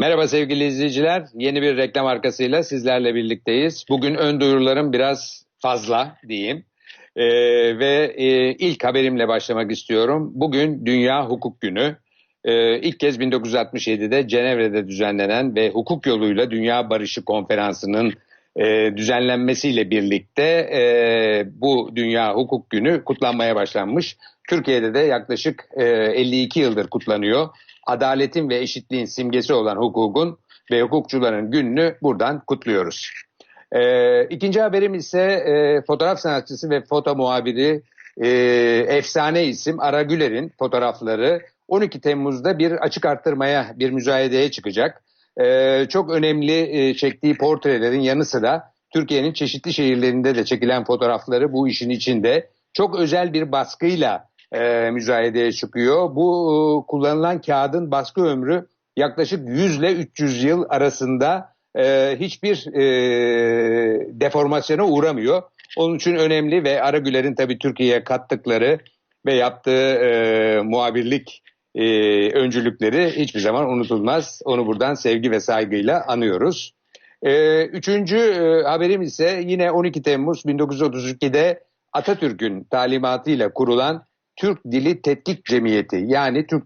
Merhaba sevgili izleyiciler. Yeni bir reklam arkasıyla sizlerle birlikteyiz. Bugün ön duyurularım biraz fazla diyeyim. Ee, ve e, ilk haberimle başlamak istiyorum. Bugün Dünya Hukuk Günü. Ee, ilk kez 1967'de Cenevre'de düzenlenen ve hukuk yoluyla Dünya Barışı Konferansı'nın e, düzenlenmesiyle birlikte e, bu Dünya Hukuk Günü kutlanmaya başlanmış. Türkiye'de de yaklaşık e, 52 yıldır kutlanıyor adaletin ve eşitliğin simgesi olan hukukun ve hukukçuların gününü buradan kutluyoruz. Ee, ikinci haberim ise e, fotoğraf sanatçısı ve foto muhabiri e, efsane isim Ara Güler'in fotoğrafları 12 Temmuz'da bir açık arttırmaya, bir müzayedeye çıkacak. Ee, çok önemli e, çektiği portrelerin yanı sıra Türkiye'nin çeşitli şehirlerinde de çekilen fotoğrafları bu işin içinde çok özel bir baskıyla e, müzayedeye çıkıyor. Bu e, kullanılan kağıdın baskı ömrü yaklaşık 100 ile 300 yıl arasında e, hiçbir e, deformasyona uğramıyor. Onun için önemli ve Aragüler'in tabii Türkiye'ye kattıkları ve yaptığı e, muhabirlik e, öncülükleri hiçbir zaman unutulmaz. Onu buradan sevgi ve saygıyla anıyoruz. E, üçüncü e, haberim ise yine 12 Temmuz 1932'de Atatürk'ün talimatıyla kurulan Türk Dili Tetkik Cemiyeti yani Türk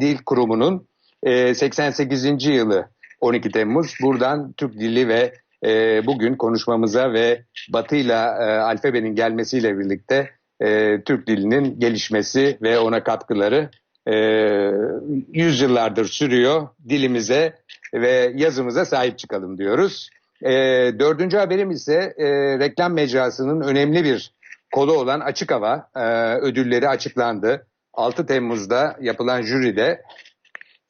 Dil Kurumu'nun e, 88. yılı 12 Temmuz. Buradan Türk Dili ve e, bugün konuşmamıza ve Batı'yla e, alfabenin gelmesiyle birlikte e, Türk dilinin gelişmesi ve ona katkıları e, yüzyıllardır sürüyor. Dilimize ve yazımıza sahip çıkalım diyoruz. E, dördüncü haberim ise e, reklam mecrasının önemli bir kolu olan Açık Hava e, ödülleri açıklandı. 6 Temmuz'da yapılan jüride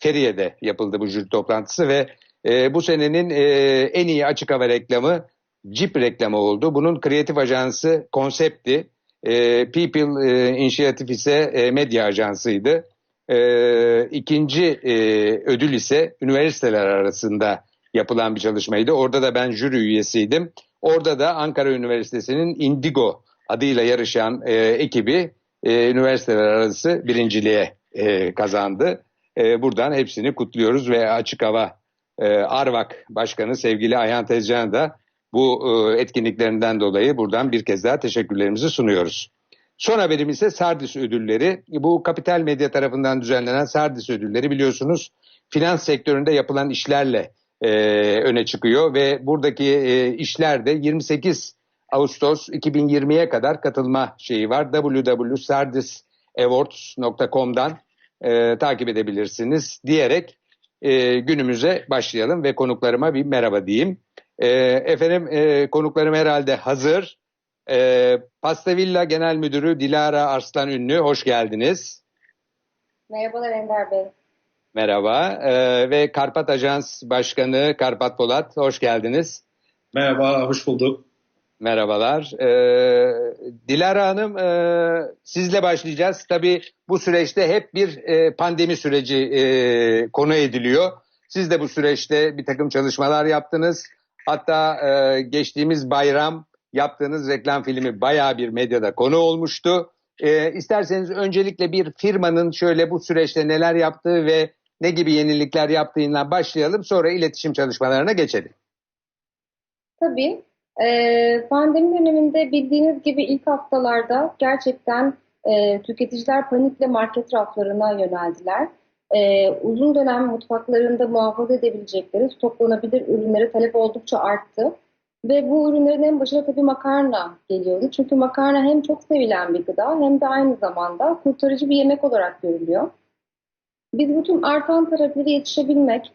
Keriye'de yapıldı bu jüri toplantısı ve e, bu senenin e, en iyi açık hava reklamı Jeep reklamı oldu. Bunun kreatif ajansı Konsept'i, e, People e, Initiative ise e, medya ajansıydı. E, ikinci e, ödül ise üniversiteler arasında yapılan bir çalışmaydı. Orada da ben jüri üyesiydim. Orada da Ankara Üniversitesi'nin Indigo adıyla yarışan e, ekibi e, üniversiteler arası birinciliğe e, kazandı. E, buradan hepsini kutluyoruz ve Açık Hava e, Arvak Başkanı sevgili Ayhan Tezcan'a da bu e, etkinliklerinden dolayı buradan bir kez daha teşekkürlerimizi sunuyoruz. Son haberim ise Sardis ödülleri. Bu kapital medya tarafından düzenlenen Sardis ödülleri biliyorsunuz finans sektöründe yapılan işlerle e, öne çıkıyor ve buradaki e, işler de 28 Ağustos 2020'ye kadar katılma şeyi var. www.sardisawards.com'dan e, takip edebilirsiniz diyerek e, günümüze başlayalım ve konuklarıma bir merhaba diyeyim. E, efendim e, konuklarım herhalde hazır. E, Pasta Villa Genel Müdürü Dilara Arslan Ünlü, hoş geldiniz. Merhabalar Ender Bey. Merhaba. E, ve Karpat Ajans Başkanı Karpat Polat, hoş geldiniz. Merhaba, hoş bulduk. Merhabalar. Ee, Dilara Hanım e, sizle başlayacağız. Tabii bu süreçte hep bir e, pandemi süreci e, konu ediliyor. Siz de bu süreçte bir takım çalışmalar yaptınız. Hatta e, geçtiğimiz bayram yaptığınız reklam filmi bayağı bir medyada konu olmuştu. E, isterseniz öncelikle bir firmanın şöyle bu süreçte neler yaptığı ve ne gibi yenilikler yaptığından başlayalım. Sonra iletişim çalışmalarına geçelim. Tabii. E, pandemi döneminde bildiğiniz gibi ilk haftalarda gerçekten e, tüketiciler panikle market raflarına yöneldiler. E, uzun dönem mutfaklarında muhafaza edebilecekleri stoklanabilir ürünlere talep oldukça arttı. Ve bu ürünlerin en başına tabii makarna geliyordu. Çünkü makarna hem çok sevilen bir gıda hem de aynı zamanda kurtarıcı bir yemek olarak görülüyor. Biz bütün artan talepleri yetişebilmek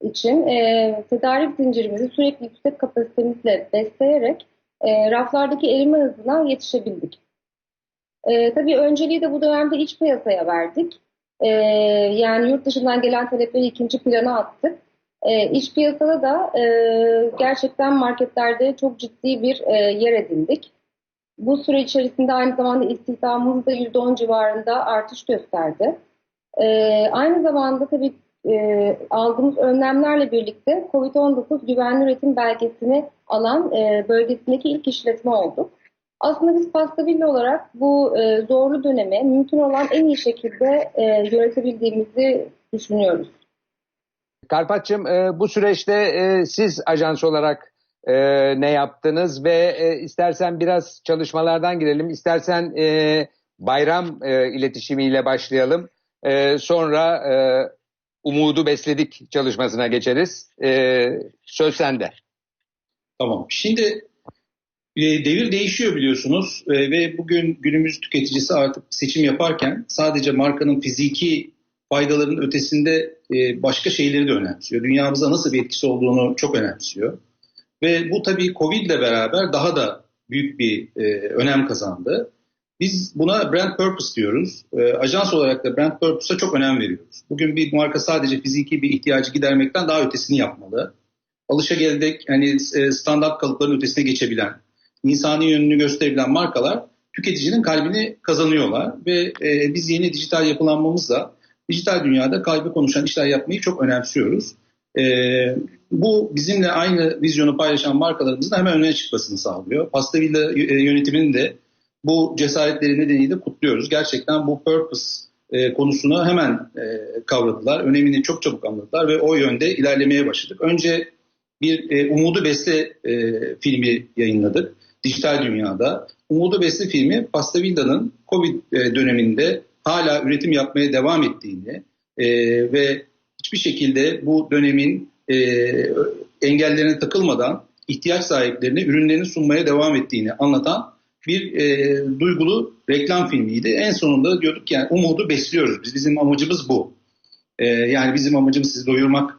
için e, tedarik zincirimizi sürekli yüksek kapasitemizle besleyerek e, raflardaki erime hızına yetişebildik. E, tabii önceliği de bu dönemde iç piyasaya verdik. E, yani yurt dışından gelen talepleri ikinci plana attık. E, iç piyasada da e, gerçekten marketlerde çok ciddi bir e, yer edindik. Bu süre içerisinde aynı zamanda istihdamımız da %10 civarında artış gösterdi. E, aynı zamanda tabii e, aldığımız önlemlerle birlikte COVID-19 güvenli üretim belgesini alan e, bölgesindeki ilk işletme olduk. Aslında biz Pastavilla olarak bu e, zorlu dönemi mümkün olan en iyi şekilde e, yönetebildiğimizi düşünüyoruz. Karpatçım e, bu süreçte e, siz ajans olarak e, ne yaptınız ve e, istersen biraz çalışmalardan girelim. İstersen e, bayram e, iletişimiyle başlayalım. E, sonra e, umudu besledik çalışmasına geçeriz. E, söz sende. Tamam. Şimdi e, devir değişiyor biliyorsunuz e, ve bugün günümüz tüketicisi artık seçim yaparken sadece markanın fiziki faydaların ötesinde e, başka şeyleri de önemsiyor. Dünyamıza nasıl bir etkisi olduğunu çok önemsiyor. Ve bu tabii Covid ile beraber daha da büyük bir önem kazandı. Biz buna brand purpose diyoruz. E, ajans olarak da brand purpose'a çok önem veriyoruz. Bugün bir marka sadece fiziki bir ihtiyacı gidermekten daha ötesini yapmalı. Alışageldik hani e, standart kalıpların ötesine geçebilen, insani yönünü gösterebilen markalar tüketicinin kalbini kazanıyorlar ve e, biz yeni dijital yapılanmamızla dijital dünyada kalbi konuşan işler yapmayı çok önemsiyoruz. E, bu bizimle aynı vizyonu paylaşan markalarımızın hemen öne çıkmasını sağlıyor. Pasta Villa e, yönetiminin de bu cesaretleri nedeniyle kutluyoruz. Gerçekten bu purpose e, konusunu hemen e, kavradılar. Önemini çok çabuk anladılar ve o yönde ilerlemeye başladık. Önce bir e, Umudu Besle e, filmi yayınladık dijital dünyada. Umudu Besle filmi Pasta Villa'nın Covid e, döneminde hala üretim yapmaya devam ettiğini e, ve hiçbir şekilde bu dönemin e, engellerine takılmadan ihtiyaç sahiplerine ürünlerini sunmaya devam ettiğini anlatan bir e, duygulu reklam filmiydi. En sonunda diyorduk yani umudu besliyoruz. Biz bizim amacımız bu. E, yani bizim amacımız sizi doyurmak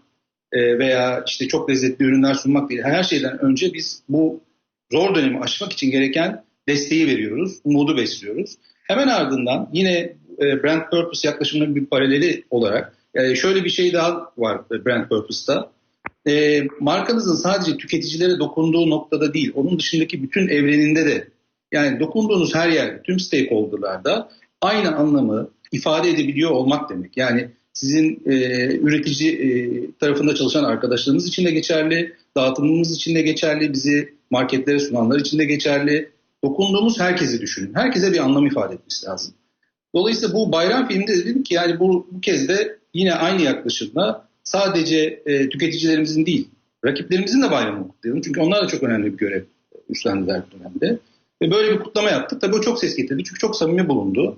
e, veya işte çok lezzetli ürünler sunmak değil. Her şeyden önce biz bu zor dönemi aşmak için gereken desteği veriyoruz, umudu besliyoruz. Hemen ardından yine e, brand purpose yaklaşımının bir paraleli olarak e, şöyle bir şey daha var brand purpose'ta. E, markanızın sadece tüketicilere dokunduğu noktada değil, onun dışındaki bütün evreninde de yani dokunduğunuz her yer, tüm stakeholder'larda aynı anlamı ifade edebiliyor olmak demek. Yani sizin e, üretici e, tarafında çalışan arkadaşlarımız için de geçerli, dağıtımımız için de geçerli, bizi marketlere sunanlar için de geçerli. Dokunduğumuz herkesi düşünün. Herkese bir anlam ifade etmesi lazım. Dolayısıyla bu bayram filminde dedim ki yani bu, bu kez de yine aynı yaklaşımla sadece e, tüketicilerimizin değil, rakiplerimizin de bayramını kutlayalım. Çünkü onlar da çok önemli bir görev üstlendiler bu dönemde. Ve böyle bir kutlama yaptık. Tabii o çok ses getirdi çünkü çok samimi bulundu.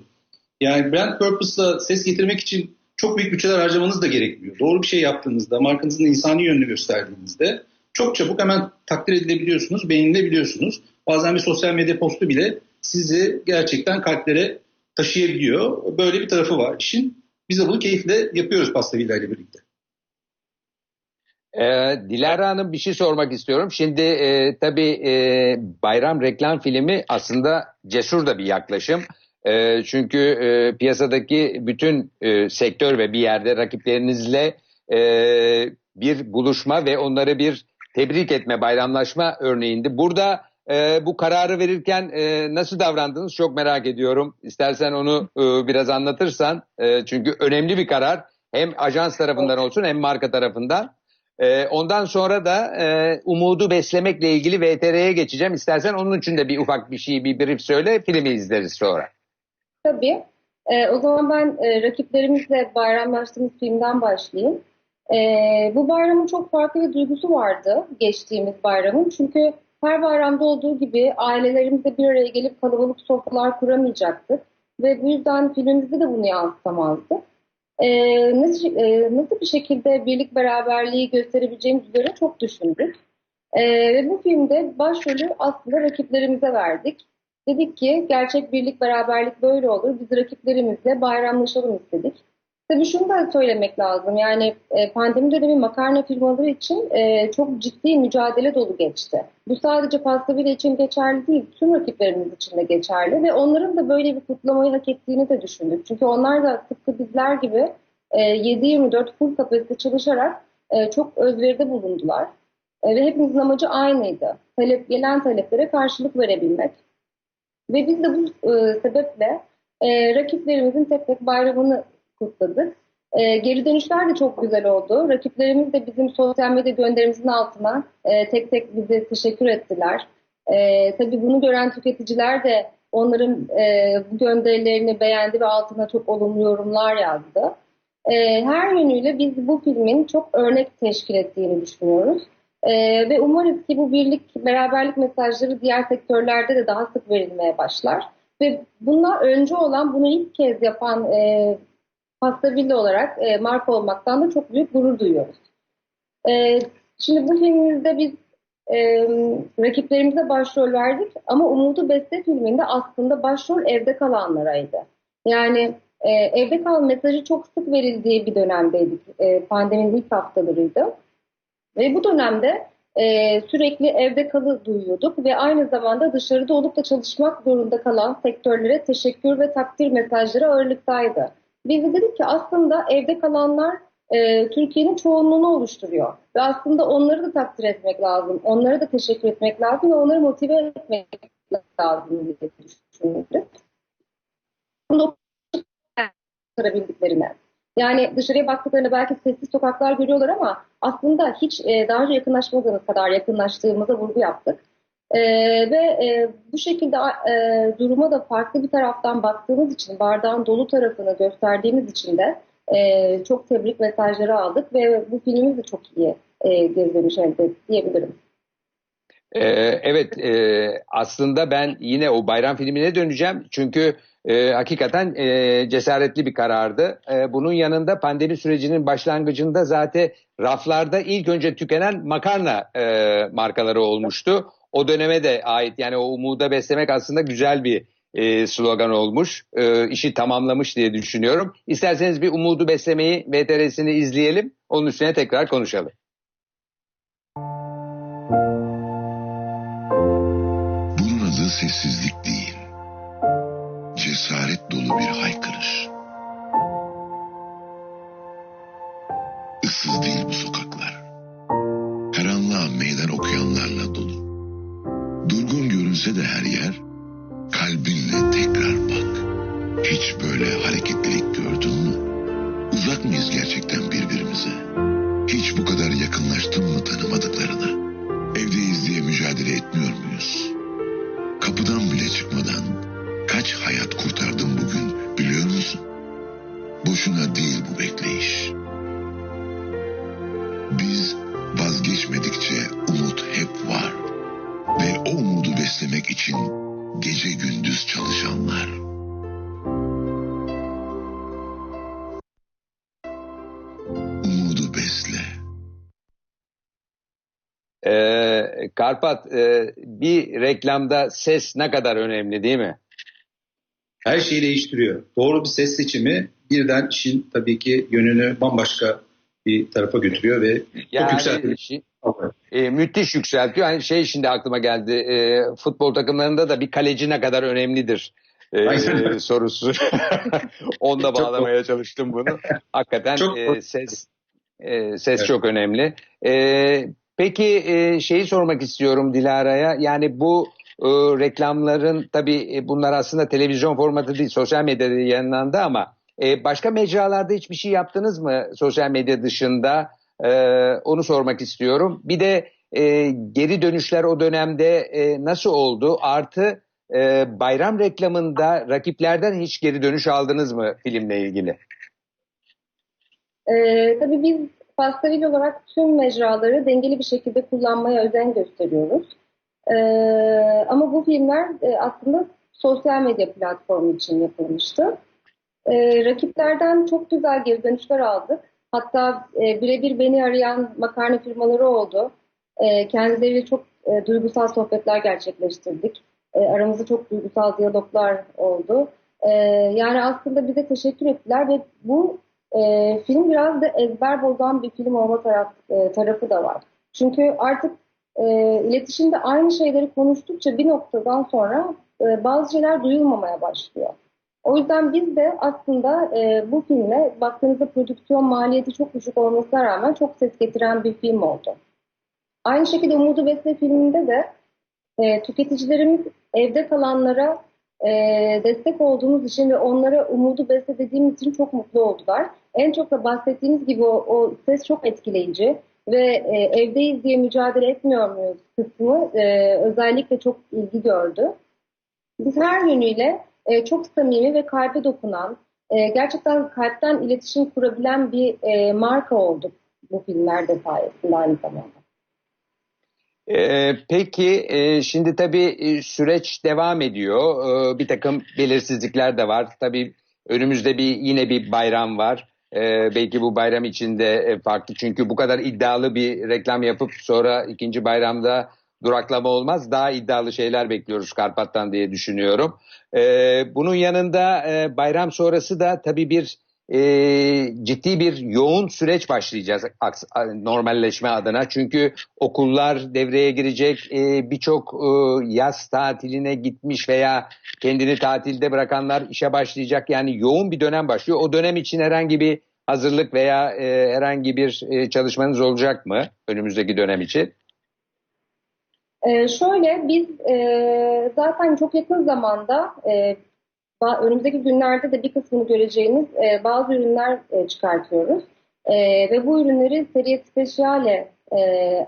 Yani brand purpose'la ses getirmek için çok büyük bütçeler harcamanız da gerekmiyor. Doğru bir şey yaptığınızda, markanızın insani yönünü gösterdiğinizde çok çabuk hemen takdir edilebiliyorsunuz, beğenilebiliyorsunuz. Bazen bir sosyal medya postu bile sizi gerçekten kalplere taşıyabiliyor. Böyle bir tarafı var işin. Biz de bunu keyifle yapıyoruz Pasta ile birlikte. Ee, Dilara Hanım bir şey sormak istiyorum. Şimdi e, tabii e, bayram reklam filmi aslında cesur da bir yaklaşım. E, çünkü e, piyasadaki bütün e, sektör ve bir yerde rakiplerinizle e, bir buluşma ve onları bir tebrik etme, bayramlaşma örneğinde. Burada e, bu kararı verirken e, nasıl davrandınız çok merak ediyorum. İstersen onu e, biraz anlatırsan. E, çünkü önemli bir karar. Hem ajans tarafından olsun hem marka tarafından. E, ondan sonra da e, umudu beslemekle ilgili VTR'ye geçeceğim. İstersen onun için de bir ufak bir şey, bir brief söyle. Filmi izleriz sonra. Tabii. E, o zaman ben e, rakiplerimizle bayramlaştığımız filmden başlayayım. E, bu bayramın çok farklı bir duygusu vardı geçtiğimiz bayramın. Çünkü her bayramda olduğu gibi ailelerimizle bir araya gelip kalabalık sofralar kuramayacaktık. Ve bu yüzden filmimizde de bunu yansıtamazdık. Ee, nasıl, e, nasıl bir şekilde birlik beraberliği gösterebileceğimiz üzerine çok düşündük. Ee, ve bu filmde başrolü aslında rakiplerimize verdik. Dedik ki gerçek birlik beraberlik böyle olur. Biz rakiplerimizle bayramlaşalım istedik. Tabii şunu da söylemek lazım. Yani e, pandemi dönemi makarna firmaları için e, çok ciddi mücadele dolu geçti. Bu sadece pasta bile için geçerli değil, tüm rakiplerimiz için de geçerli ve onların da böyle bir kutlamayı hak ettiğini de düşündük. Çünkü onlar da tıpkı bizler gibi e, 7-24 full kapasite çalışarak e, çok özveride bulundular. E, ve hepimizin amacı aynıydı. Talep, gelen taleplere karşılık verebilmek. Ve biz de bu e, sebeple e, rakiplerimizin tek tek bayramını kutladık. E, geri dönüşler de çok güzel oldu. Rakiplerimiz de bizim sosyal medya gönderimizin altına e, tek tek bize teşekkür ettiler. E, tabii bunu gören tüketiciler de onların e, bu gönderilerini beğendi ve altına çok olumlu yorumlar yazdı. E, her yönüyle biz bu filmin çok örnek teşkil ettiğini düşünüyoruz. E, ve umarız ki bu birlik, beraberlik mesajları diğer sektörlerde de daha sık verilmeye başlar. Ve bundan önce olan, bunu ilk kez yapan e, Pastavilli olarak e, marka olmaktan da çok büyük gurur duyuyoruz. E, şimdi bu filmimizde biz e, rakiplerimize başrol verdik ama Umudu Beste filminde aslında başrol evde kalanlaraydı. Yani e, evde kal mesajı çok sık verildiği bir dönemdeydik. E, pandeminin ilk haftalarıydı. Ve bu dönemde e, sürekli evde kalı duyuyorduk ve aynı zamanda dışarıda olup da çalışmak zorunda kalan sektörlere teşekkür ve takdir mesajları ağırlıktaydı. Biz de dedik ki aslında evde kalanlar e, Türkiye'nin çoğunluğunu oluşturuyor. Ve aslında onları da takdir etmek lazım, onlara da teşekkür etmek lazım ve onları motive etmek lazım diye düşündük. Bunu bildiklerine. Yani dışarıya baktıklarında belki sessiz sokaklar görüyorlar ama aslında hiç e, daha önce yakınlaşmadığımız kadar yakınlaştığımıza vurgu yaptık. E, ve e, bu şekilde e, duruma da farklı bir taraftan baktığımız için, bardağın dolu tarafını gösterdiğimiz için de e, çok tebrik mesajları aldık ve bu filmimiz de çok iyi e, geri elde diyebilirim. Ee, evet e, aslında ben yine o bayram filmine döneceğim çünkü e, hakikaten e, cesaretli bir karardı. E, bunun yanında pandemi sürecinin başlangıcında zaten raflarda ilk önce tükenen makarna e, markaları olmuştu. O döneme de ait yani o umuda beslemek aslında güzel bir e, slogan olmuş. E, işi tamamlamış diye düşünüyorum. İsterseniz bir umudu beslemeyi VTR'sini izleyelim. Onun üstüne tekrar konuşalım. Bunun adı sessizlik değil. Cesaret dolu bir haykırış. Görünse de her yer, kalbinle tekrar bak. Hiç böyle hareketlilik gördün mü? Uzak mıyız gerçekten birbirimize? Hiç bu kadar yakınlaştın mı tanımadıklarına? Karpat e, bir reklamda ses ne kadar önemli değil mi? Her şeyi değiştiriyor. Doğru bir ses seçimi birden işin tabii ki yönünü bambaşka bir tarafa götürüyor ve Yani yükseltiyor. şi- e, müthiş yükseltiyor. Hani şey şimdi aklıma geldi. E, futbol takımlarında da bir kaleci ne kadar önemlidir e, Aynen. sorusu. Onunla Çok bağlamaya çalıştım bunu. Hakikaten Çok e, ses e, ses Evet. çok önemli. E, peki e, şeyi sormak istiyorum Dilara'ya. Yani bu e, reklamların tabii e, bunlar aslında televizyon formatı değil, sosyal medyada yayınlandı ama e, başka mecralarda hiçbir şey yaptınız mı sosyal medya dışında? E, onu sormak istiyorum. Bir de e, geri dönüşler o dönemde e, nasıl oldu? Artı e, bayram reklamında rakiplerden hiç geri dönüş aldınız mı filmle ilgili? Ee, tabii biz Pastavil olarak tüm mecraları dengeli bir şekilde kullanmaya özen gösteriyoruz. Ee, ama bu filmler e, aslında sosyal medya platformu için yapılmıştı. Ee, rakiplerden çok güzel geri dönüşler aldık. Hatta e, birebir beni arayan makarna firmaları oldu. E, kendileriyle çok e, duygusal sohbetler gerçekleştirdik. E, aramızda çok duygusal diyaloglar oldu. E, yani aslında bize teşekkür ettiler ve bu e, film biraz da ezber bozan bir film olma taraf, e, tarafı da var. Çünkü artık e, iletişimde aynı şeyleri konuştukça bir noktadan sonra e, bazı şeyler duyulmamaya başlıyor. O yüzden biz de aslında e, bu filme baktığınızda prodüksiyon maliyeti çok düşük olmasına rağmen çok ses getiren bir film oldu. Aynı şekilde Umudu Besle filminde de e, tüketicilerimiz evde kalanlara e, destek olduğumuz için ve onlara umudu besle dediğimiz için çok mutlu oldular. En çok da bahsettiğimiz gibi o, o ses çok etkileyici ve e, evdeyiz diye mücadele etmiyor muyuz kısmı e, özellikle çok ilgi gördü. Biz her yönüyle e, çok samimi ve kalbe dokunan, e, gerçekten kalpten iletişim kurabilen bir e, marka olduk bu filmler de sayesinde aynı zamanda. Ee, peki e, şimdi tabii e, süreç devam ediyor. Ee, bir takım belirsizlikler de var. Tabii önümüzde bir yine bir bayram var. Ee, belki bu bayram içinde e, farklı çünkü bu kadar iddialı bir reklam yapıp sonra ikinci bayramda duraklama olmaz. Daha iddialı şeyler bekliyoruz Karpat'tan diye düşünüyorum. Ee, bunun yanında e, bayram sonrası da tabii bir e, ciddi bir yoğun süreç başlayacağız normalleşme adına. Çünkü okullar devreye girecek, e, birçok e, yaz tatiline gitmiş veya kendini tatilde bırakanlar işe başlayacak. Yani yoğun bir dönem başlıyor. O dönem için herhangi bir hazırlık veya e, herhangi bir e, çalışmanız olacak mı önümüzdeki dönem için? Ee, şöyle biz e, zaten çok yakın zamanda e, önümüzdeki günlerde de bir kısmını göreceğiniz e, bazı ürünler e, çıkartıyoruz. E, ve bu ürünleri Serie Speciale e,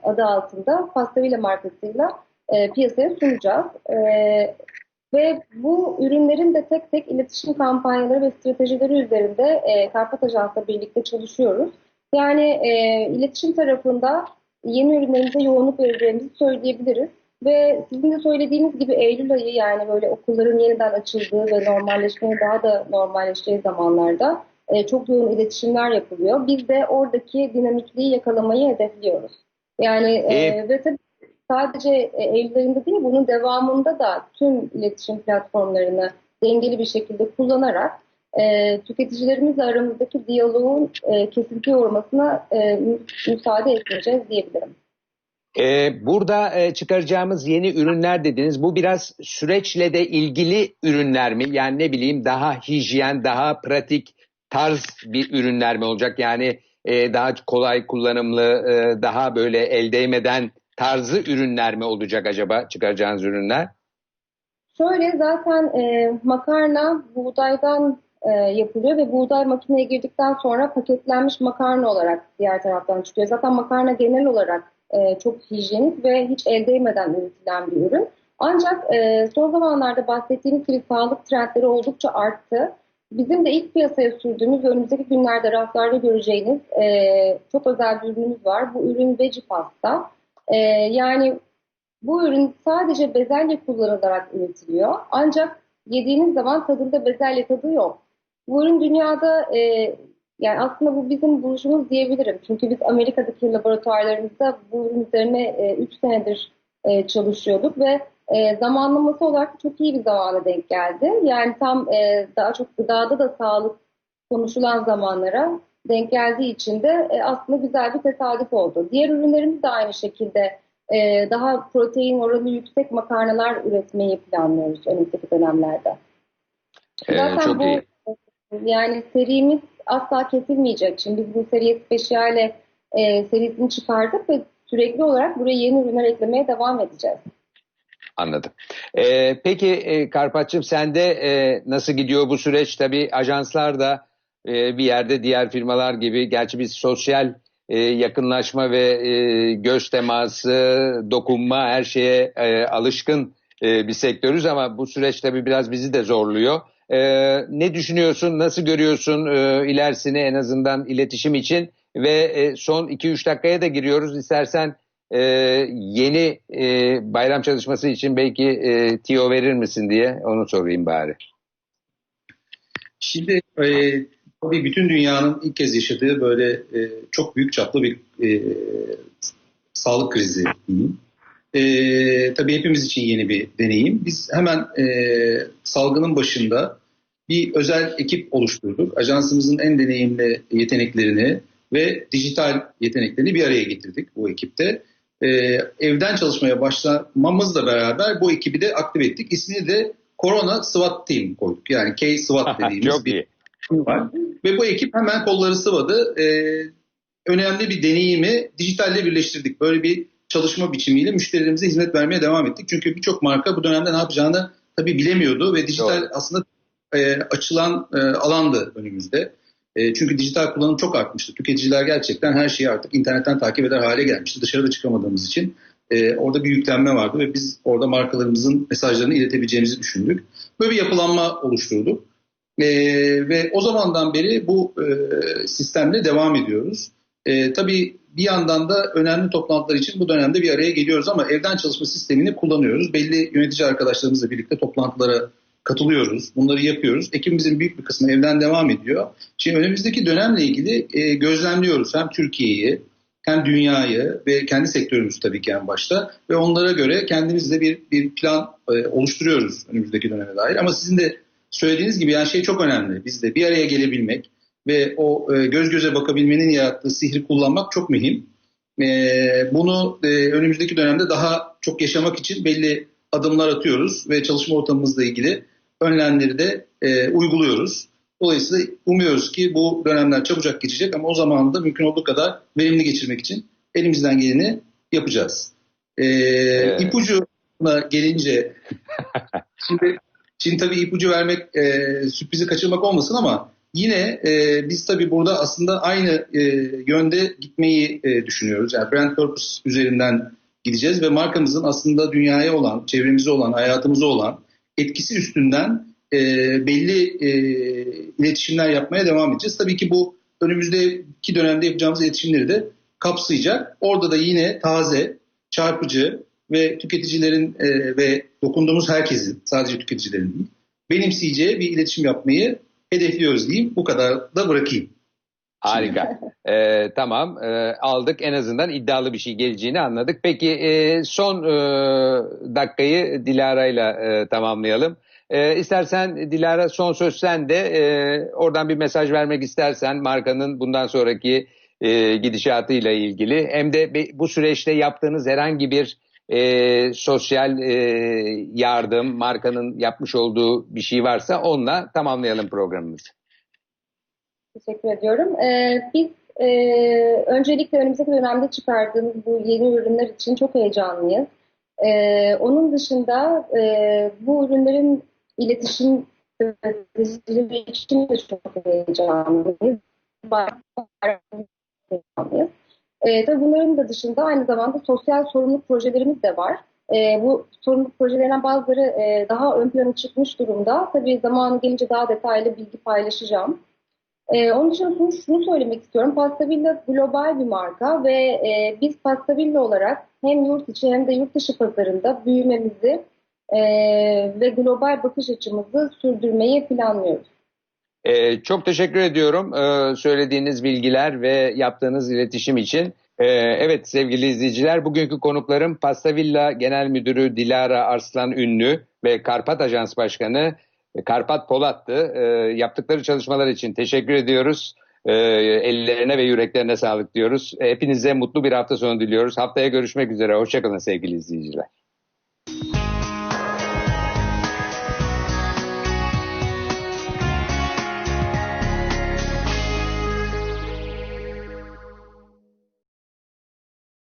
adı altında Pastavilla markasıyla e, piyasaya sunacağız. E, ve bu ürünlerin de tek tek iletişim kampanyaları ve stratejileri üzerinde e, Karpat Ajans'la birlikte çalışıyoruz. Yani e, iletişim tarafında yeni ürünlerimize yoğunluk vereceğimizi söyleyebiliriz. Ve sizin de söylediğiniz gibi Eylül ayı yani böyle okulların yeniden açıldığı ve normalleşmeye daha da normalleşeceği zamanlarda e, çok yoğun iletişimler yapılıyor. Biz de oradaki dinamikliği yakalamayı hedefliyoruz. Yani e, ve tabii sadece e, Eylül ayında değil bunun devamında da tüm iletişim platformlarını dengeli bir şekilde kullanarak e, tüketicilerimizle aramızdaki diyaloğun e, kesinti uğramasına e, müsaade etmeyeceğiz diyebilirim. Ee, burada e, çıkaracağımız yeni ürünler dediniz. Bu biraz süreçle de ilgili ürünler mi? Yani ne bileyim daha hijyen, daha pratik tarz bir ürünler mi olacak? Yani e, daha kolay kullanımlı, e, daha böyle el değmeden tarzı ürünler mi olacak acaba çıkaracağınız ürünler? Şöyle zaten e, makarna buğdaydan e, yapılıyor ve buğday makineye girdikten sonra paketlenmiş makarna olarak diğer taraftan çıkıyor. Zaten makarna genel olarak e, çok hijyenik ve hiç el değmeden üretilen bir ürün. Ancak e, son zamanlarda bahsettiğiniz gibi sağlık trendleri oldukça arttı. Bizim de ilk piyasaya sürdüğümüz önümüzdeki günlerde raflarda göreceğiniz e, çok özel bir ürünümüz var. Bu ürün veggie pasta. Yani bu ürün sadece bezelye kullanılarak üretiliyor. Ancak yediğiniz zaman tadında bezelye tadı yok. Bu ürün dünyada e, yani aslında bu bizim buluşumuz diyebilirim. Çünkü biz Amerika'daki laboratuvarlarımızda bu ürün üzerine 3 e, senedir e, çalışıyorduk ve e, zamanlaması olarak çok iyi bir zamana denk geldi. Yani tam e, daha çok gıdada da sağlık konuşulan zamanlara denk geldiği için de e, aslında güzel bir tesadüf oldu. Diğer ürünlerimiz de aynı şekilde e, daha protein oranı yüksek makarnalar üretmeyi planlıyoruz önümüzdeki dönemlerde. Ee, Zaten çok bu iyi. yani serimiz asla kesilmeyecek. Şimdi biz bu seriye spesyale e, serisini çıkardık ve sürekli olarak buraya yeni ürünler eklemeye devam edeceğiz. Anladım. Ee, peki e, Karpatçım sende e, nasıl gidiyor bu süreç? Tabii ajanslar da e, bir yerde diğer firmalar gibi gerçi biz sosyal e, yakınlaşma ve e, göz teması, dokunma her şeye e, alışkın e, bir sektörüz ama bu süreç tabii biraz bizi de zorluyor. Ee, ne düşünüyorsun, nasıl görüyorsun e, ilerisini en azından iletişim için? Ve e, son 2-3 dakikaya da giriyoruz. İstersen e, yeni e, bayram çalışması için belki e, tiyo verir misin diye onu sorayım bari. Şimdi e, tabii bütün dünyanın ilk kez yaşadığı böyle e, çok büyük çaplı bir e, sağlık krizi. E, tabii hepimiz için yeni bir deneyim. Biz hemen e, salgının başında bir özel ekip oluşturduk. Ajansımızın en deneyimli yeteneklerini ve dijital yeteneklerini bir araya getirdik bu ekipte. Ee, evden çalışmaya başlamamızla beraber bu ekibi de aktif ettik. İsmini de Corona SWAT Team koyduk. Yani K-SWAT dediğimiz bir var. Ve bu ekip hemen kolları sıvadı. Ee, önemli bir deneyimi dijitalle birleştirdik. Böyle bir çalışma biçimiyle müşterilerimize hizmet vermeye devam ettik. Çünkü birçok marka bu dönemde ne yapacağını tabii bilemiyordu ve dijital Doğru. aslında e, açılan e, alandı önümüzde. E, çünkü dijital kullanım çok artmıştı. Tüketiciler gerçekten her şeyi artık internetten takip eder hale gelmişti. Dışarıda çıkamadığımız için e, orada bir yüklenme vardı ve biz orada markalarımızın mesajlarını iletebileceğimizi düşündük. Böyle bir yapılanma oluşturduk. E, ve o zamandan beri bu e, sistemle devam ediyoruz. E, tabii bir yandan da önemli toplantılar için bu dönemde bir araya geliyoruz ama evden çalışma sistemini kullanıyoruz. Belli yönetici arkadaşlarımızla birlikte toplantılara katılıyoruz. Bunları yapıyoruz. Ekibimizin büyük bir kısmı evden devam ediyor. Şimdi önümüzdeki dönemle ilgili e, gözlemliyoruz hem Türkiye'yi hem dünyayı ve kendi sektörümüzü tabii ki en başta ve onlara göre kendimizde bir bir plan e, oluşturuyoruz önümüzdeki döneme dair. Ama sizin de söylediğiniz gibi yani şey çok önemli. Bizde bir araya gelebilmek ve o e, göz göze bakabilmenin yarattığı sihri kullanmak çok mühim. E, bunu e, önümüzdeki dönemde daha çok yaşamak için belli adımlar atıyoruz ve çalışma ortamımızla ilgili önlemleri de e, uyguluyoruz. Dolayısıyla umuyoruz ki bu dönemler çabucak geçecek ama o zamanı da mümkün olduğu kadar verimli geçirmek için elimizden geleni yapacağız. Ee, Evet. İpucuna gelince şimdi, şimdi tabii ipucu vermek e, sürprizi kaçırmak olmasın ama yine e, biz tabii burada aslında aynı e, yönde gitmeyi e, düşünüyoruz. Yani brand purpose üzerinden gideceğiz ve markamızın aslında dünyaya olan, çevremize olan, hayatımıza olan etkisi üstünden e, belli e, iletişimler yapmaya devam edeceğiz. Tabii ki bu önümüzdeki dönemde yapacağımız iletişimleri de kapsayacak. Orada da yine taze, çarpıcı ve tüketicilerin e, ve dokunduğumuz herkesin, sadece tüketicilerin değil, benimseyeceği bir iletişim yapmayı hedefliyoruz diyeyim. Bu kadar da bırakayım. Harika. Ee, tamam Ee, aldık en azından iddialı bir şey geleceğini anladık. Peki e, son e, dakikayı Dilara'yla e, tamamlayalım. E, istersen Dilara son söz sen de e, oradan bir mesaj vermek istersen markanın bundan sonraki e, gidişatıyla ilgili hem de bu süreçte yaptığınız herhangi bir e, sosyal e, yardım markanın yapmış olduğu bir şey varsa onunla tamamlayalım programımızı. Teşekkür ediyorum. Ee, biz e, öncelikle önümüzdeki dönemde çıkardığımız bu yeni ürünler için çok heyecanlıyız. Ee, onun dışında e, bu ürünlerin iletişim stratejileri için de çok heyecanlıyız. Heyecanlıyız. Ee, tabii bunların da dışında aynı zamanda sosyal sorumluluk projelerimiz de var. Ee, bu sorumluluk projelerinden bazıları e, daha ön plana çıkmış durumda. Tabii zamanı gelince daha detaylı bilgi paylaşacağım. Ee, onun dışında şunu, şunu söylemek istiyorum. Pastavilla global bir marka ve e, biz Pastavilla olarak hem yurt içi hem de yurt dışı pazarında büyümemizi e, ve global bakış açımızı sürdürmeyi planlıyoruz. Ee, çok teşekkür ediyorum ee, söylediğiniz bilgiler ve yaptığınız iletişim için. Ee, evet sevgili izleyiciler bugünkü konuklarım Pastavilla Genel Müdürü Dilara Arslan Ünlü ve Karpat Ajans Başkanı Karpat Polat'tı. Ee, yaptıkları çalışmalar için teşekkür ediyoruz. Ee, ellerine ve yüreklerine sağlık diyoruz. Hepinize mutlu bir hafta sonu diliyoruz. Haftaya görüşmek üzere. Hoşçakalın sevgili izleyiciler.